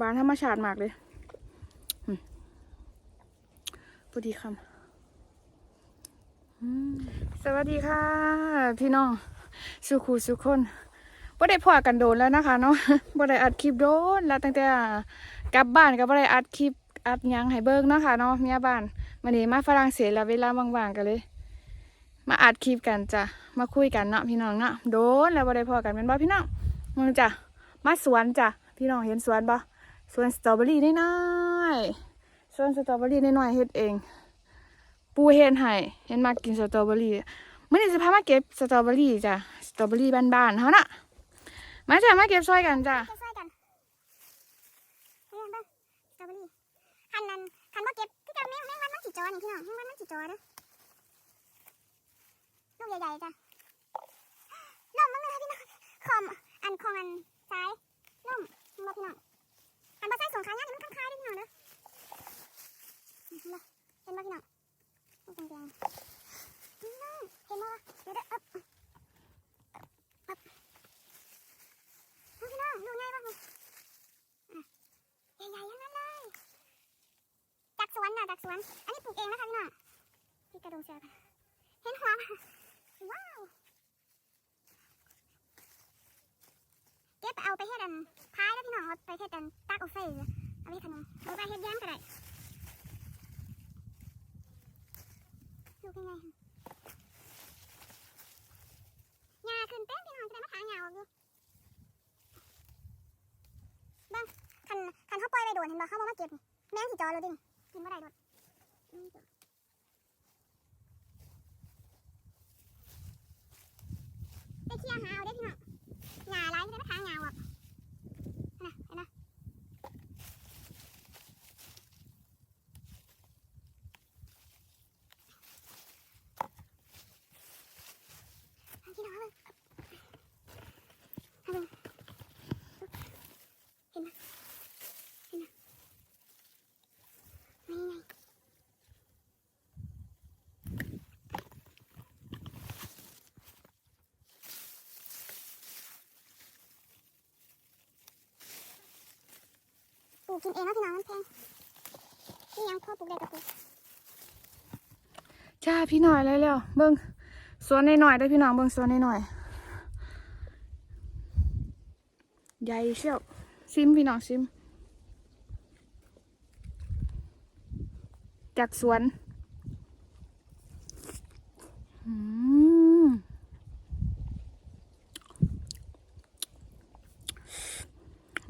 บานธรรมชาติมากเลยพอดีคำสวัสดีค่ะ พี่น้อง สุขูสุขคนบ่ได้พอกันโดนแล้วนะคะเนาะบ่ได้อัดคลิปโดนแล้วตั้งแต่กลับบ้านก็บ่ได้อัดคลิปอัดยังให้เบิ่งเนาะค่ะเนาะเมียบ้านมื้อนี้มาฝรั่งเศสแล้วเวลาว่างๆกันเลย มาอัดคลิปกันจ้ะมาคุยกันเนาะพี่น้องเนาะโดนแล้วบ่ได้พอกันเป็นบ่พี่น้องมึงจ้ะมาสวนจ้ะพี่น้องเห็นสวนบ่ ส่วนสตรอเบอรี่น้อยๆสวนสตรอเบอรี่น้อยๆเฮ็ดเอง ปูเฮ็ดให้เห็นมากินสตรอเบอรี่มื้อนี้จะพามาเก็บสตรอเบอรี่จ้ะสตรอเบอรี่บ้านๆเฮาน่ะมาจ้ะมาเก็บช่วยกันจ้ะช่วยกันเฮ้ยเบิ่งสตรอเบอรี่คันนั้นคันบ่เก็บคือจะแม่งแม่งวันมันสิจอนี่พี่น้องแม่งวันมันสิจอเด้อลูกใหญ่ๆจ้ะนมมึงเลยพี่น้องคอมอันของอันซ้ายนมมึงบ่พี่น้อง ขอันบ่ใส่สงขายางนี่มันคันคายเด้อพี่น้องเด้อเห็นบ่เห็นบ่พี่น้องลูกแดงๆพี่น้องเห็นบ่วะเดี๋ยวเด้ออึ๊บอึ๊บเอาพี่น้องดูง่ายป่ะใหญ่ๆทั้งนั้นเลยจากสวนน่ะจากสวน อันนี้ปลูกเองนะคะพี่น้องพี่กระดูกเสือค่ะเห็นหัวปะว้าวเก็บเอาไปเฮ็ดอันพายแล้วพี่น้องเอาไปเฮ็ดอันตากโอเฟ่เอาไปขนมเอาไปเฮ็ดแยมก็ได้ลูกยังไงคะหญ้าขึ้นเต็มพี่น้องจะได้มาถางหญ้าออกอยู่ คันคันเขาปล่อยไป โดนเห็นบ่เข้ามามาเก็บ แม่งสิจอเราดิกินบ่ได้โดดแม่งจ้ะไปเคลียร์หาเอาเด้พี่น้องหญ้าหลายจะได้มาทางหญ้าออกนะเห็นนะเอาพี่น้องเอาเลยเอาเลยเห็นไหม นี่ไงป ลูกกินเองแล้วพี่น้องมันแพงนี่ยังพ่อปลูกได้กับปลูกจ้าพี่หน่อยเลยแล้วเบิ่งสวนในหน่อยได้พี่น้องเบิ่งสวนในหน่อยใหญ่เชียวซิมพี่น้องซิมจากสวนอืม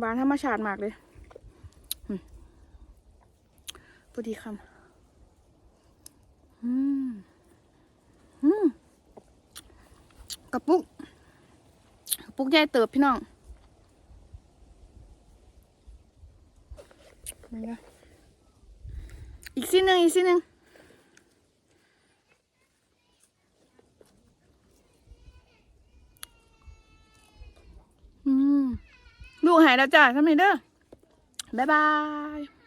บานธรรมชาติมากเลยอืม พอดีคำอืมอืมกระปุกกระปุกใหญ่เติบพี่น้องอีกสิ้นหนึ่งอีกสิ้นหนึ่งอืมลูกหายแล้วจ้าทำไมเด้อบ๊ายบาย